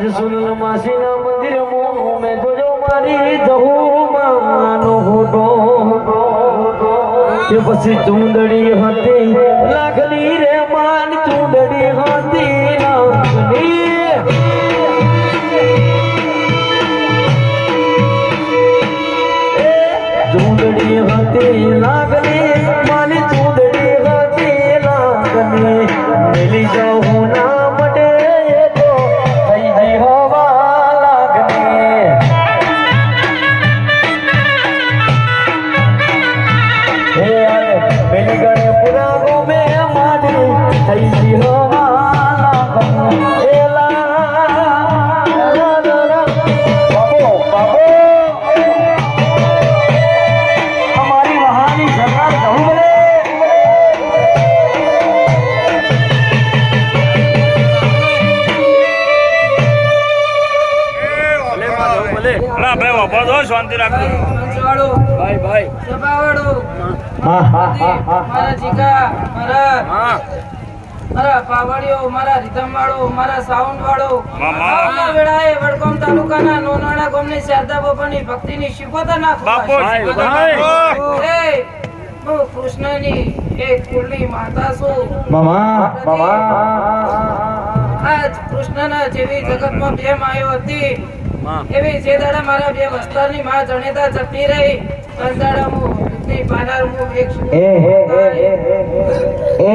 આજ સુનલ માસીના મંદિર મેં જોજો મારી ધૂમાનો ફોટો કે પછી ચુંદડી હતી શાંતિ રાખજો ભાઈ ભાઈ મારા જીગા, મારા મારા પાવડિયો, મારા રીધમવાળો, મારા સાઉન્ડવાળો, મામા. વેળાએ વડગામ તાલુકાના નોનાળા ગામની શારદા બાપાની ભક્તિની શિકોતર નાખો બાપુ ભાઈ. એ, હું કૃષ્ણની એક કુળની માતા છું મામા મામા આજ કૃષ્ણના જેવી જગતમાં બે માયો હતી માં. એવી જે દાડા મારા બે વસ્તારની માં જણેતા જતી રહી તન દાડા હું પાનાર હું એક એ હે હે હે ए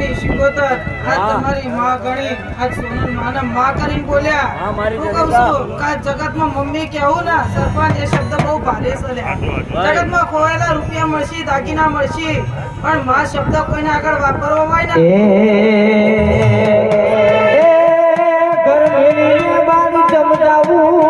ની શિકોતર આ તમારી માં ગણી આજ સોનલ માના માં કરીને બોલ્યા. હા મારી હું કહું છું કે જગતમાં મમ્મી કેવું ના? સરપંચ એ શબ્દ બહુ ભારે સલ્યા. જગતમાં ખોવાયેલા રૂપિયા મળશે દાગીના મળશે પણ માં શબ્દ કોઈને આગળ વાપરવો હોય ને. ઘર મેળવી બાદ સમજાવું.